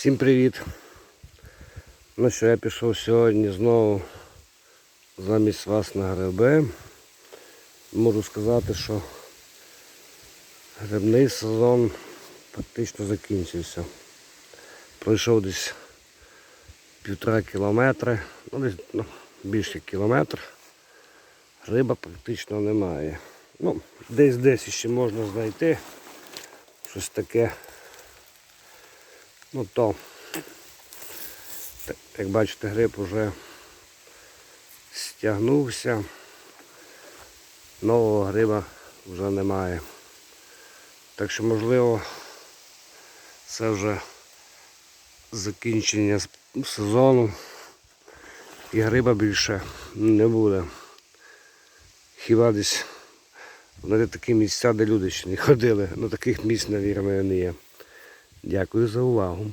Всім привіт! Ну що, я пішов сьогодні знову замість вас на гриби. Можу сказати, що грибний сезон практично закінчився. Пройшов десь півтора кілометри, ну десь ну, більше кілометр. Риба практично немає. Ну, десь десь ще можна знайти щось таке. Ну то, як бачите, гриб вже стягнувся. Нового гриба вже немає. Так що можливо це вже закінчення сезону і гриба більше не буде. Хіба десь на такі місця, де люди ще не ходили, ну таких місць, мабуть, не є. Дякую за увагу.